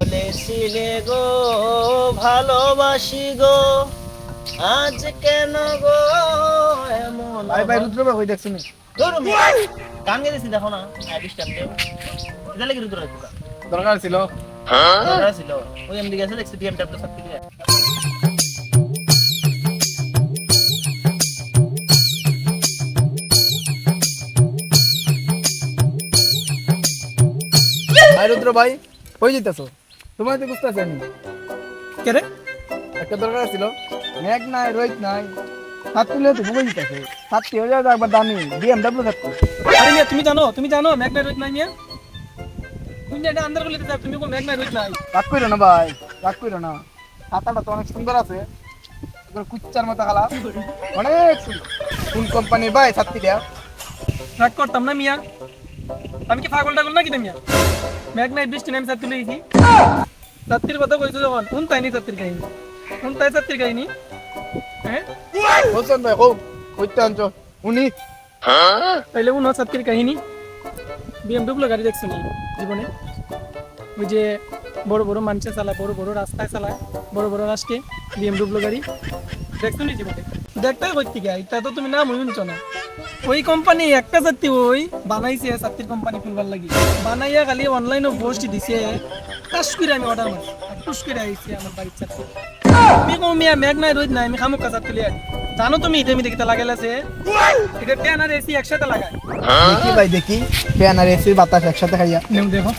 বলেছিলে গো ভালোবাসি গো। আজ কেন গো এমন ভাই ভাই রুদ্র ভাই ওই দেখছি নি? ধরুন গান গেছি দেখো না ডিস্টার্ব দেও। এটা লাগি রুদ্র রাখুকা দরকার ছিল। দরকার ছিল। ওই এমডি গেছে দেখছি সব কিছু ভাই রুদ্র ভাই কই যেতেছো তোমার তো বুঝতেছি আমি কে রে? একটা দরকার ছিল ম্যাগ নাই রোহিত নাই। সাত তুলে তো বুঝে যেতেছে সাতটি হয়ে যাবে একবার দামি বিএমডব্লিউ সাতটি আরে মিয়া তুমি জানো তুমি জানো ম্যাগনাই রোহিত নাই মিয়া? তুমি এটা আন্দার তুমি কোন রোহিত নাই? রাগ না ভাই রাগ না। তো অনেক সুন্দর আছে। কুচ্চার মতো খালা। অনেক সুন্দর। কোন কোম্পানির ভাই রাগ করতাম না মিয়া। আমি কি পাগল টাগল নাকি রে মিয়া? ম্যাগনাই বৃষ্টি নামে তুলে দিয়েছি সাত্তির কথা কইছো যখন কোন তাই নি সাত্তির কাহিনী? কোন তাই সাত্তির কাহিনী? হ্যাঁ বলছেন ভাই ও কইতে আনছো উনি তাইলে উন সাত্তির কাহিনী। বিএমডব্লিউ গাড়ি দেখছ নি জীবনে ওই যে বড় বড় মানুষে চালায় বড় বড় রাস্তায় চালায় বড় বড় রাস্তায় বিএমডব্লিউ গাড়ি। দেখছ নি জীবনে দেখতে করতে গিয়ে এটা তো তুমি নাম শুনছো না। ওই কোম্পানি একটা জাতি ওই বানাইছে সাত্তির কোম্পানি খুলবার লাগি। বানাইয়া খালি অনলাইনে পোস্ট দিছে টাস করে আমি অর্ডার মারছি। টুস করে আইছি আমার বাড়ির আমি কম মিয়া ম্যাগ নাই রোদ নাই আমি খামুক কাজার তুলে জানো তুমি ইতে মিতে কিতা লাগাইলাছে এটা টেন আর এসি একসাথে লাগায়। দেখি ভাই দেখি। ফ্যান আর এসির বাতাস একসাথে খাইয়া। দেখো।